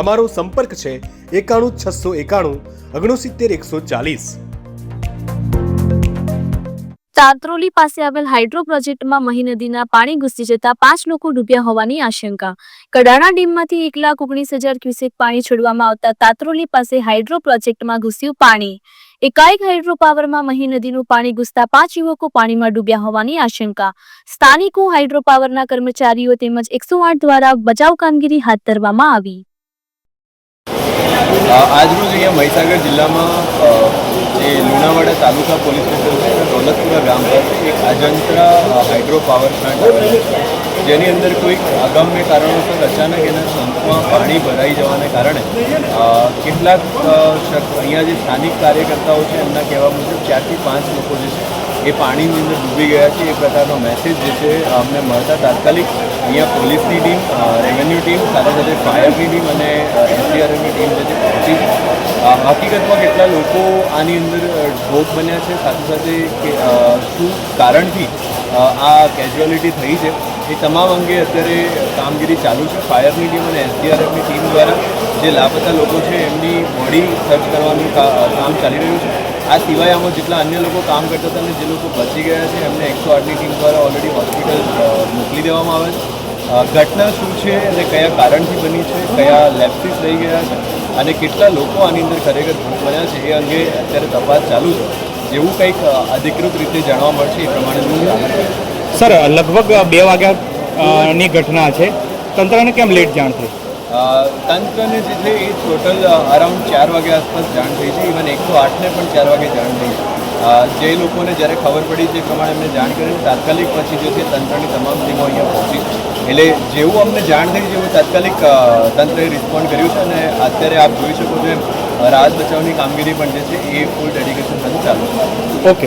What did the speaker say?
અમારો સંપર્ક છે એકાણું છસો એકાણું ઓગણસિત્તેર એકસો ચાલીસ. તાંત્રોલી પાસે આવેલ હાઇડ્રો પ્રોજેક્ટમાં મહી નદીના પાણી ઘૂસી જતા પાંચ લોકો ડૂબ્યા હોવાની આશંકા. કડાણા ડેમમાંથી એક લાખ ઓગણીસ હજાર ક્યુસેક પાણી છોડવામાં આવતા તાંત્રોલી પાસે હાઇડ્રો પ્રોજેક્ટમાં ઘૂસ્યું પાણી. એકાએક હાઇડ્રો પાવરમાં મહી નદીનું પાણી ઘૂસતા પાંચ યુવકો પાણીમાં ડૂબ્યા હોવાની આશંકા. સ્થાનિકો હાઇડ્રો પાવરના કર્મચારીઓ તેમજ એકસો આઠ દ્વારા બચાવ કામગીરી હાથ ધરવામાં આવી. આજરોજ અહીંયા મહીસાગર જિલ્લામાં જે લુણાવાડા તાલુકા પોલીસ સ્ટેશન છે દોલતપુરા ગામ પર એક અજંત્રા હાઇડ્રો પાવર પ્લાન્ટ છે. જેની અંદર કોઈક આગામ્ય કારણોસર અચાનક એના સંપમાં પાણી ભરાઈ જવાને કારણે કેટલાક અહીંયા જે સ્થાનિક કાર્યકર્તાઓ છે, એમના કહેવા મુજબ ચારથી પાંચ લોકો જે છે એ પાણીની અંદર ડૂબી ગયા છે એ પ્રકારનો મેસેજ જે છે, અમને મળતા તાત્કાલિક અહીંયા પોલીસની ટીમ રેવન્યુ ટીમ, સાથે સાથે ફાયરની ટીમ અને એસડીઆરએફની ટીમ જે છે, પહોંચી હકીકતમાં કેટલા લોકો આની અંદર ભોગ બન્યા છે, સાથે સાથે કે શું કારણથી આ કેઝ્યુઅલિટી થઈ છે, એ તમામ અંગે અત્યારે કામગીરી ચાલુ છે. ફાયરની ટીમ અને એસડીઆરએફની ટીમ દ્વારા જે લાપતા લોકો છે, એમની બોડી સર્ચ કરવાનું કામ ચાલી રહ્યું છે. આ સિવાય આમાં જેટલા અન્ય લોકો કામ કરતા હતા અને જે લોકો બચી ગયા છે, એમને એકસો આઠની ટીમ દ્વારા ઓલરેડી હોસ્પિટલ મોકલી દેવામાં આવે છે. ઘટના શું છે અને કયા કારણથી બની છે, કયા લેપ્સિસ રહી ગયા છે અને કેટલા લોકો આની અંદર ખરેખર બન્યા છે, એ અંગે અત્યારે તપાસ ચાલુ છે. જેવું કંઈક અધિકૃત રીતે જાણવા મળશે એ પ્રમાણે સર, લગભગ બે વાગ્યા ની ઘટના છે. તંત્રને કેમ લેટ જાણ થઈ? તંત્રને જે છે એ ટોટલ અરાઉન્ડ ચાર વાગે આસપાસ જાણ થઈ છે. ઇવન એકસો આઠને પણ ચાર વાગે જાણ થઈ છે. જે લોકોને જ્યારે ખબર પડી તે પ્રમાણે એમને જાણ કરીને તાત્કાલિક પછી જે છે તંત્રની તમામ ટીમો અહીંયા પહોંચી. એટલે જેવું અમને જાણ થઈ જેવું તાત્કાલિક તંત્રએ રિસ્પોન્ડ કર્યું છે અને અત્યારે આપ જોઈ શકો છો રાહત બચાવની કામગીરી પણ જે છે એ ફૂલ ડેડિકેશન સાથે ચાલુ ઓકે